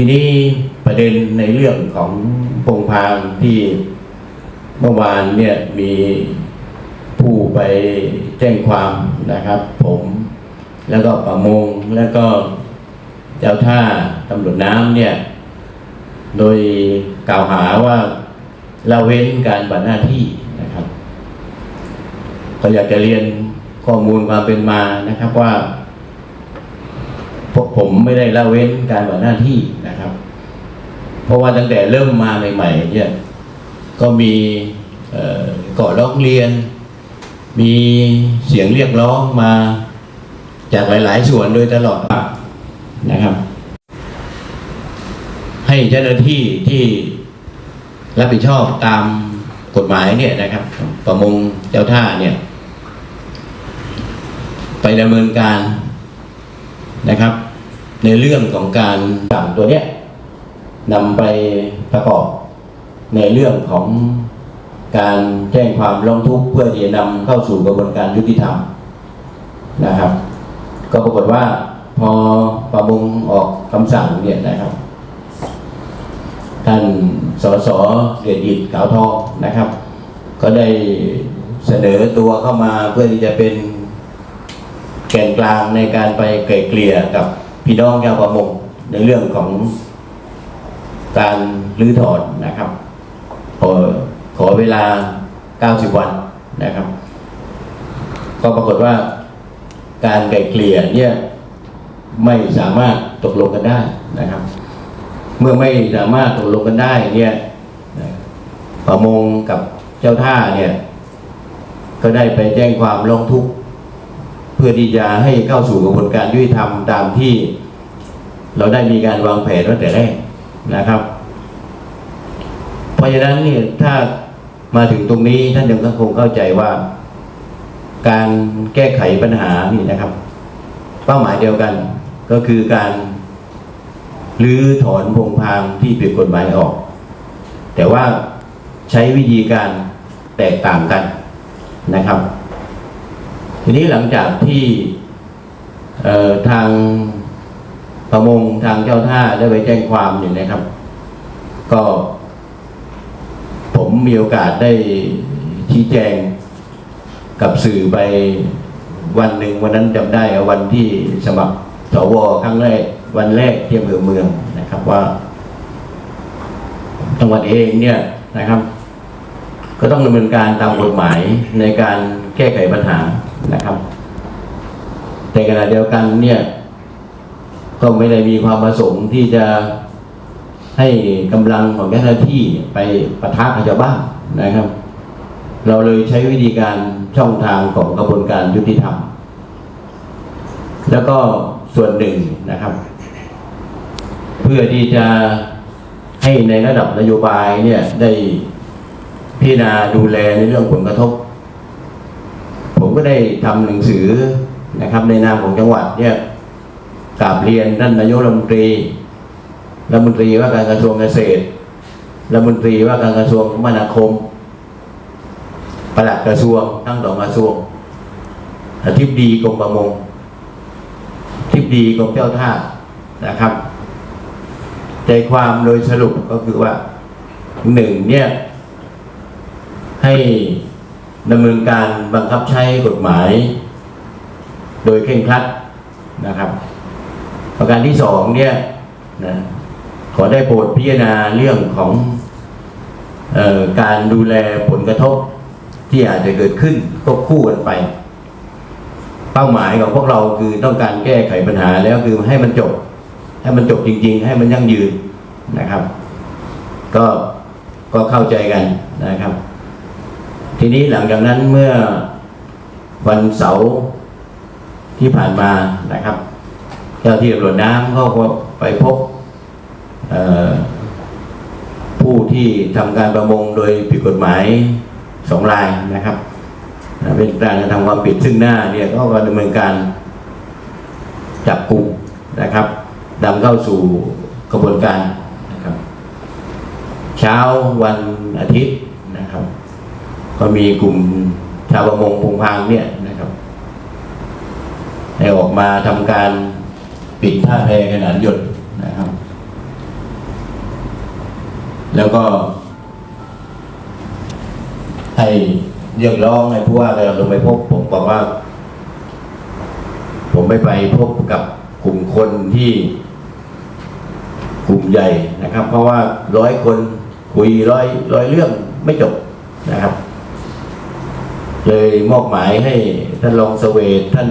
ทีนี้ประเด็นในเรื่องของพงพางที่เมื่อวานเนี่ยมีผู้ไปแจ้งความนะครับ ผมแล้วก็ประมงแล้วก็เจ้าท่าตำรวจน้ำเนี่ย โดยกล่าวหาว่าละเว้นการบัตรหน้าที่นะครับ ก็อยากจะเรียนข้อมูลความเป็นมานะครับว่า วกผมไม่ได้ละเว้นการบัตรหน้าที่นะครับ เพราะว่าตั้งแต่เริ่มมาใหม่ๆเนี่ยก็มีเก่อร้องเรียน มีเสียงเรียกร้องมาจากหลาย ๆ ส่วนโดยตลอดนะครับ ให้เจ้าหน้าที่ที่รับผิดชอบตามกฎหมายเนี่ยนะครับ ประมงเจ้าท่าเนี่ย ไปดำเนินการนะครับ ในเรื่องของการสั่งตัวเนี้ยนำไปประกอบในเรื่องของการแจ้งความร้องทุกข์เพื่อที่จะนำเข้าสู่กระบวนการยุติธรรมนะครับ ก็ปรากฏว่าพอประมงออกคำสั่งเนี่ยนะครับ ท่านสสเกียรติยิตขาวทองนะครับ ก็ได้เสนอตัวเข้ามาเพื่อที่จะเป็นแกนกลางในการไปไกล่เกลี่ยกับ พี่น้องชาวประมงในเรื่องของการรื้อถอนนะครับขอขอเวลา 90 วันนะครับ ก็ปรากฏว่าการไกลเกลี่ยเนี่ยไม่สามารถตกลงกันได้นะครับ เมื่อไม่สามารถตกลงกันได้เนี่ยประมงกับเจ้าท่าเนี่ย ก็ได้ไปแจ้งความร้องทุกข์ เพื่อที่จะให้เข้าสู่กระบวนการยุติธรรมตามที่ เราได้มีการวางแผนไว้งแต่แรกนะครับ เพราะฉะนั้นเนี่ยถ้ามาถึงตรงนี้ท่านยังคงเข้าใจว่า การแก้ไขปัญหานี่นะครับ เป้าหมายเดียวกันก็คือการรือถอนพงพางที่ผิดกฎหมายออก แต่ว่าใช้วิธีการแตกต่างกันนะครับ ทีนี้หลังจากที่ทางประมงทางเจ้าท่าได้ไปแจ้งความเนี่ยนะครับ ก็ ผมมีโอกาสได้ชี้แจงกับสื่อไปวันหนึ่งวันนั้นจำได้วันที่สมัครสวครั้งแรก วันแรกที่อำเภอเมืองนะครับว่าจังหวัดเองเนี่ยนะครับ ก็ต้องดำเนินการตามกฎหมายในการแก้ไขปัญหา นะครับแต่ขณะเดียวกันเนี่ย ก็ไม่ได้มีความประสงค์ที่จะให้กำลังของเจ้าหน้าที่ไปปะทะกับชาวบ้านนะครับ เราเลยใช้วิธีการช่องทางของกระบวนการยุติธรรม แล้วก็ส่วนหนึ่งนะครับ เพื่อที่จะให้ในระดับนโยบายเนี่ยได้พิจารณาดูแลในเรื่องผลกระทบ ก็ได้ทำหนังสือนะครับ ในนามของจังหวัดเนี่ยกราบเรียนท่านนายกรัฐมนตรีรัฐมนตรีว่าการกระทรวงเกษตรรัฐมนตรีว่าการกระทรวงคมนาคมประหลัดกระทรวงทั้งสองกระทรวงอธิบดีกรมประมงอธิบดีกรมเจ้าท่านะครับ ใจความโดยสรุปก็คือว่าหนึ่งเนี่ยให้ ดำเนินการบังคับใช้กฎหมาย โดยเคร่งครัดนะครับ ประการที่สองเนี่ยนะขอได้โปรดพิจารณาเรื่องของออการดูแลผลกระทบที่อาจจะเกิดขึ้นควบคู่กันไป เป้าหมายของพวกเราคือต้องการแก้ไขปัญหาแล้วคือให้มันจบ ให้มันจบจริง ๆ ให้มันยั่งยืนนะครับ ก็ก็เข้าใจกันนะครับ ทีนี้หลังจากนั้นเมื่อวันเสาร์ที่ผ่านมานะครับ เจ้าที่ตำรวจน้ำก็ไปพบผู้ที่ทำการประมงโดยผิดกฎหมายสองรายนะครับ เป็นการกระทำความผิดซึ่งหน้าเนี่ยก็ดำเนินการจับกลุ่มนะครับนำเข้าสู่กระบวนการนะครับ เช้าวันอาทิตย์ ก็มีกลุ่มชาวประมงพงพางเนี่ยนะครับได้ออกมาทำการปิดท่าแพขนานหยดนะครับ แล้วก็ให้เรียกร้องให้ผู้ว่าเราลงไปพบผมบอกว่า ผมไม่ไปพบกับกลุ่มคนที่กลุ่มใหญ่นะครับ เพราะว่าร้อยคนคุยร้อยร้อยเรื่องไม่จบนะครับ เลยมอบหมายให้ท่านรองเสเวตท่าน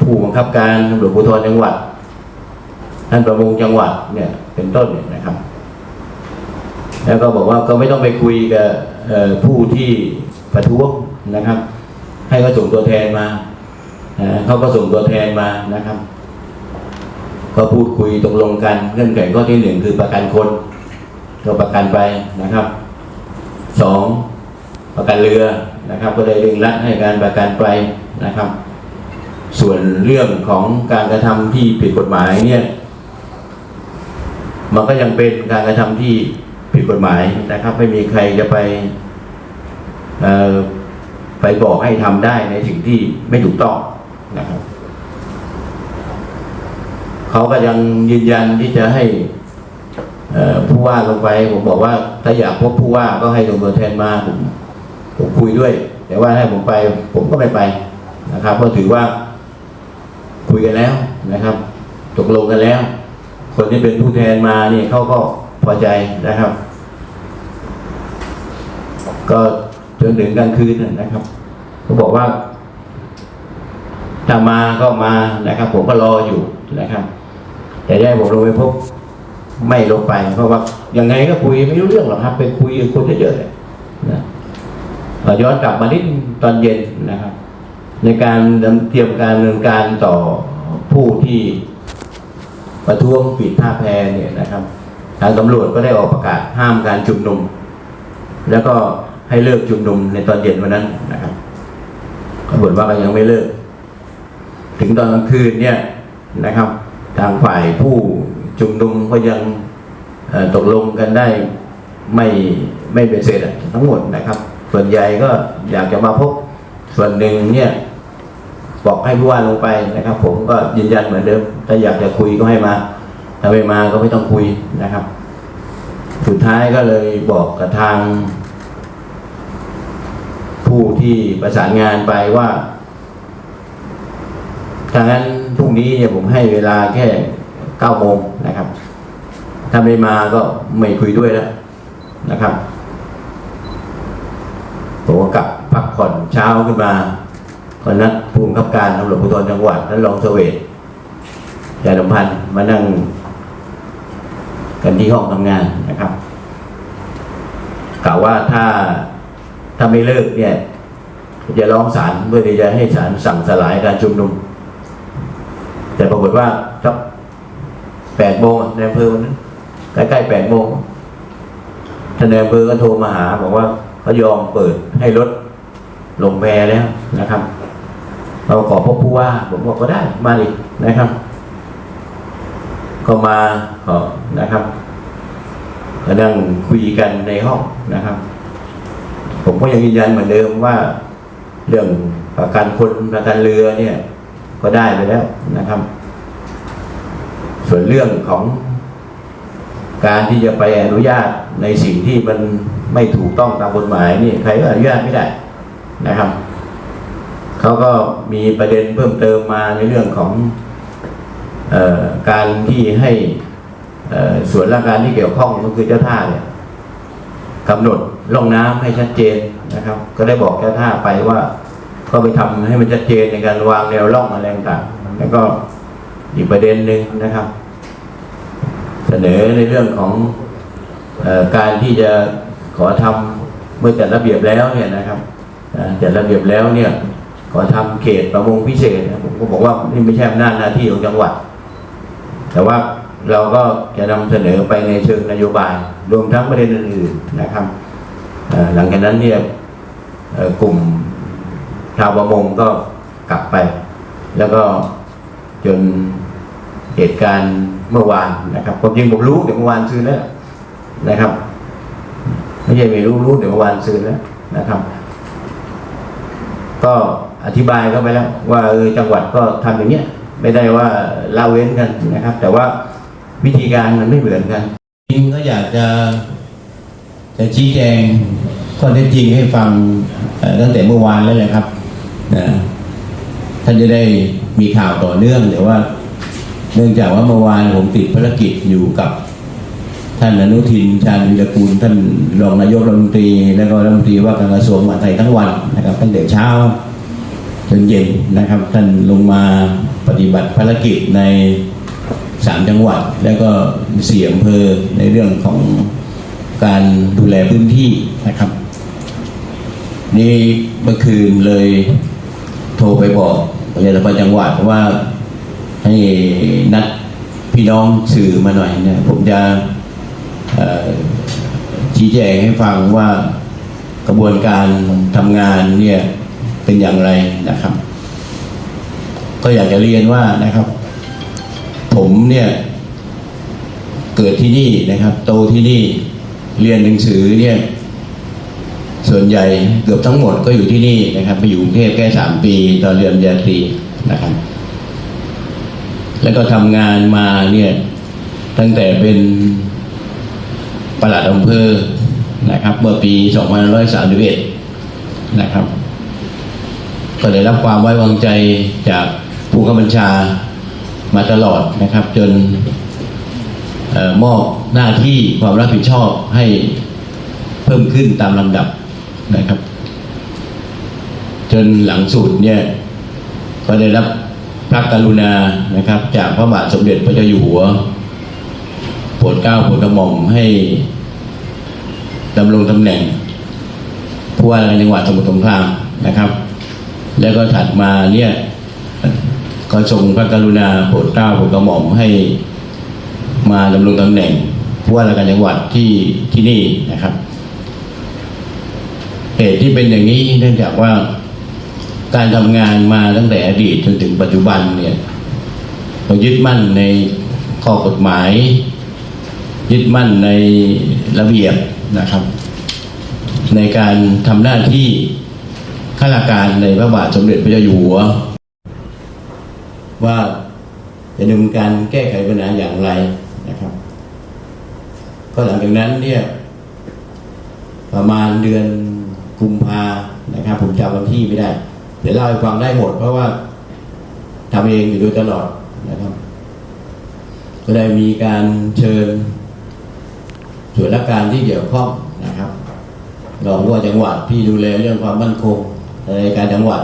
ผู้บังคับการตำรวจภูธรจังหวัด ท่านประมงจังหวัดเนี่ย เป็นต้นเนี่ยนะครับ แล้วก็บอกว่าก็ไม่ต้องไปคุยกับผู้ที่ประท้วงนะครับ ให้เขาส่งตัวแทนมาเขาก็ส่งตัวแทนมานะครับ ก็พูดคุยตกลงกันเงื่อนไขข้อที่หนึ่งคือประกันคนก็ประกันไปนะครับสองประกันเรือ นะครับ ก็ได้เร่งรัดให้การประกันไปนะครับ ส่วนเรื่องของการกระทำที่ผิดกฎหมายเนี่ย มันก็ยังเป็นการกระทำที่ผิดกฎหมายนะครับ ไม่มีใครจะไปไปบอกให้ทำได้ในสิ่งที่ไม่ถูกต้องนะครับเขาก็ยังยืนยันที่จะให้ผู้ว่าลงไป ผมบอกว่าถ้าอยากพบผู้ว่าก็ให้ลงตัวแทนมาผม ผมคุยด้วย แต่ว่าให้ผมไป ผมก็ไม่ไปนะครับเพราะถือว่าคุยกันแล้วนะครับ ตกลงกันแล้ว คนที่เป็นผู้แทนมาเนี่ยเขาก็พอใจนะครับ ก็จนถึงกลางคืนนะครับเขาบอกว่าถ้ามาก็มานะครับ ผมก็รออยู่นะครับ แต่ได้ผมลงไปพบไม่ลงไป เพราะว่ายังไงก็คุยไม่รู้เรื่องหรอกครับ ไปคุยคนเยอะๆเลยนะ ย้อนกลับมานิดตอนเย็นนะครับ ในการเตรียมการดำเนินการต่อผู้ที่ประท้วงปิดท่าแพเนี่ยนะครับ ทางตำรวจก็ได้ออกประกาศห้ามการชุมนุม แล้วก็ให้เลิกชุมนุมในตอนเย็นวันนั้นนะครับปรากฏว่าก็ยังไม่เลิก ถึงตอนกลางคืนเนี่ยนะครับ ทางฝ่ายผู้ชุมนุมก็ยังตกลงกันได้ไม่ไม่เป็นเสร็จทั้งหมดนะครับ ส่วนใหญ่ก็อยากจะมาพบส่วนหนึ่งเนี่ยบอกให้ผู้ว่าลงไปนะครับ ผมก็ยืนยันเหมือนเดิม ถ้าอยากจะคุยก็ให้มาถ้าไม่มาก็ไม่ต้องคุยนะครับ สุดท้ายก็เลยบอกกับทาง ผู้ที่ประสานงานไปว่าถ้างั้นพรุ่งนี้เนี่ยผมให้เวลาแค่เก้าโมงนะครับ ถ้าไม่มาก็ไม่คุยด้วยแล้วนะครับ ผมก็กลับพักผ่อน เช้าขึ้นมาก็นัดผู้บังคับการตำรวจภูธรจังหวัดท่านรองเสวตยาดมพันธ์มานั่ง กันที่ห้องทำงานนะครับกล่าวว่าถ้าถ้าไม่เลิกเนี่ยจะร้องศาลเพื่อที่จะให้ศาลสั่งสลายการชุมนุม แต่ปรากฏว่าสักแปดโมงในอำเภอวันนั้นใกล้ๆแปดโมงท่านในอำเภอก็โทรมาหาบอกว่าเขายอมเปิดให้รถ ลงแพแล้วนะครับ เราขอพบผู้ว่า ผมบอกก็ได้มาดินะครับ ก็มาขอนะครับก็นั่งคุยกันในห้องนะครับ ผมก็ยังยืนยันเหมือนเดิมว่า เรื่องประกันคนประกันเรือเนี่ย ก็ได้ไปแล้วนะครับ ส่วนเรื่องของการที่จะไปอนุญาตในสิ่งที่มันไม่ถูกต้องตามกฎหมายนี่ใครก็อนุญาตไม่ได้ นะครับเขาก็มีประเด็นเพิ่มเติมมาในเรื่องของออการที่ให้ส่วนราชการที่เกี่ยวข้องก็คือเจ้าท่าเนี่ยกำหนดร่องน้ำให้ชัดเจนนะครับ ก็ได้บอกเจ้าท่าไปว่า ก็ไปทำให้มันชัดเจนในการวางแนวร่องอะไรต่างแล้วก็อีกประเด็นหนึ่งนะครับ เสนอในเรื่องของอการที่จะขอทำเมื่อจัดระเบียบแล้วเนี่ยนะครับ จัดระเบียบแล้วเนี่ยขอทำเขตประมงพิเศษผมก็บอกว่านี่ไม่ใช่อำนาจหน้าที่ของจังหวัด แต่ว่าเราก็จะนำเสนอไปในเชิงนโยบาย รวมทั้งประเด็นอื่นๆนะครับหลังจากนั้นเนี่ยกลุ่มชาวประมงก็กลับไป แล้วก็จนเหตุการณ์เมื่อวานนะครับผมจริงผมรู้เดี๋ยวเมื่อวานซื้อแล้วนะครับ ไม่ใช่ไม่รู้รู้เดี๋ยวเมื่อวานซื้อแล้วนะครับ ก็อธิบายก็ไปแล้วว่าเออจังหวัดก็ทำอย่างเนี้ยไม่ได้ว่าละเว้นกันนะครับ แต่ว่าวิธีการมันไม่เหมือนกันจริงก็อยากจะจะชี้แจงข้อเท็จจริงให้ฟังตั้งแต่เมื่อวานแล้วแหละครับนะท่านจะได้มีข่าวต่อเนื่องแต่ว่า เนื่องจากว่าเมื่อวานผมติดภารกิจอยู่กับ ท่านอนุทินชาญวิรกูลท่านรองนายกรัฐมนตรี และก็รัฐมนตรีว่าการกระทรวงมหาดไทยทั้งวันนะครับตั้งแต่เช้าจนเย็นนะครับ ท่านลงมาปฏิบัติภารกิจในสามจังหวัด แล้วก็สี่อำเภอในเรื่องของการดูแลพื้นที่นะครับ นี่เมื่อคืนเลยโทรไปบอกพยาบาลจังหวัดว่าให้นัดพี่น้องสื่อมาหน่อยเนี่ยผมจะ ชี้แจงให้ฟังว่ากระบวนการทำงานเนี่ยเป็นอย่างไรนะครับ ก็อยากจะเรียนว่านะครับ ผมเนี่ย เกิดที่นี่นะครับ โตที่นี่เรียนหนังสือเนี่ย ส่วนใหญ่เกือบทั้งหมดก็อยู่ที่นี่นะครับไปอยู่กรุงเทพแค่สามปี ตอนเรียนปริญญาตรีนะครับ แล้วก็ทำงานมาเนี่ย ตั้งแต่เป็น ปลัดอำเภอนะครับเมื่อปี 2531 นะครับ ก็ได้รับความไว้วางใจจากผู้กำบัญชามาตลอดนะครับ จนออมอบหน้าที่ความรับผิดชอบให้เพิ่มขึ้นตามลำดับนะครับ จนหลังสุดเนี่ยก็ได้รับพระกรุณานะครับ จากพระบาทสมเด็จพระเจ้าอยู่หัว โปรดเกล้าโปรดกระหม่อมให้ดำรงตำแหน่งผู้ว่าราชการจังหวัดสมุทรสงครามนะครับ แล้วก็ถัดมาเนี่ยก็ทรงพระกรุณาโปรดเกล้าโปรดกระหม่อมให้มาดำรงตำแหน่งผู้ว่าราชการจังหวัดที่ที่นี่นะครับเหตุที่เป็นอย่างนี้เนื่องจากว่าการทำงานมาตั้งแต่อดีตจนถึงปัจจุบันเนี่ยเรายึดมั่นในข้อกฎหมาย ยึดมั่นในระเบียบนะครับ ในการทำหน้าที่ข้าราชการในพระบาทสมเด็จพระเจ้าอยู่หัว ว่าจะดำเนินการแก้ไขปัญหาอย่างไรนะครับ ก็หลังจากนั้นเนี่ยประมาณเดือนกุมภานะครับ ผมจำวันที่ไม่ได้ เดี๋ยวเล่าให้ฟังได้หมด เพราะว่าทำเองอยู่โดยตลอดนะครับ ก็ได้มีการเชิญ ส่วนราชการที่เกี่ยวข้องนะครับรองผู้ว่าจังหวัดที่ดูแลเรื่องความมั่นคงในการจังหวัด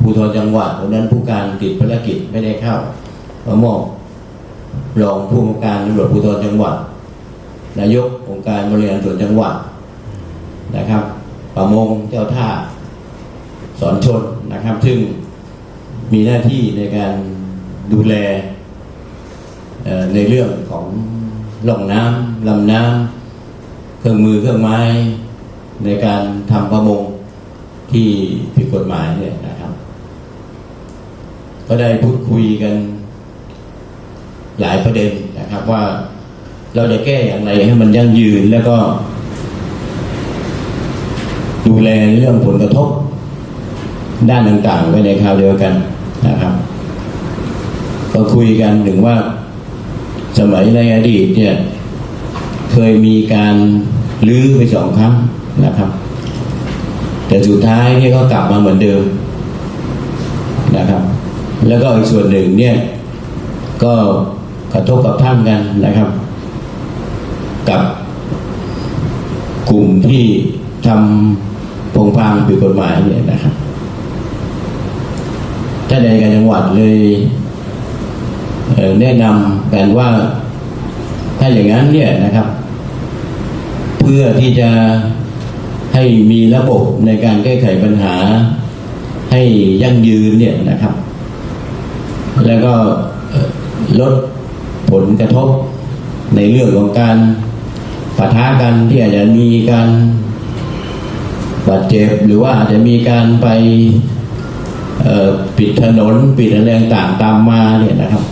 ภูธรจังหวัดวันนั้นผู้การติดภารกิจไม่ได้เข้ามามอบรองผู้กำการตำรวจภูธรจังหวัด นายกองค์การบริหารส่วนจังหวัดนะครับประมงเจ้าท่าสอนชนนะครับ ซึ่งมีหน้าที่ในการดูแลในเรื่องของ ล่องน้ำลำน้ำเครื่องมือเครื่องไม้ในการทำประมงที่ผิดกฎหมายเนี่ยนะครับ ก็ได้พูดคุยกัน หลายประเด็นนะครับว่าเราจะแก้อย่างไรให้มันยั่งยืนแล้วก็ ดูแลเรื่องผลกระทบ ด้านต่างๆไว้ในคราวเดียวกันนะครับ ก็คุยกันถึงว่า สมัยในอดีตเนี่ยเคยมีการลื้อไปสองครั้งนะครับ แต่สุดท้ายเนี่ยก็กลับมาเหมือนเดิมนะครับ แล้วก็อีกส่วนหนึ่งเนี่ยก็กระทบกับท่านกันนะครับ กับกลุ่มที่ทำพงพางผิดกฎหมายเนี่ยนะครับท่านในการจังหวัดเลย แนะนำกันว่าถ้าอย่างนั้นเนี่ยนะครับ เพื่อที่จะให้มีระบบในการแก้ไขปัญหา ให้ยั่งยืนเนี่ยนะครับ แล้วก็ลดผลกระทบในเรื่องของการปะทะกันที่อาจจะมีการบาดเจ็บหรือว่าอาจจะมีการไปปิดถนนปิดอะไรต่างตามมาเนี่ยนะครับ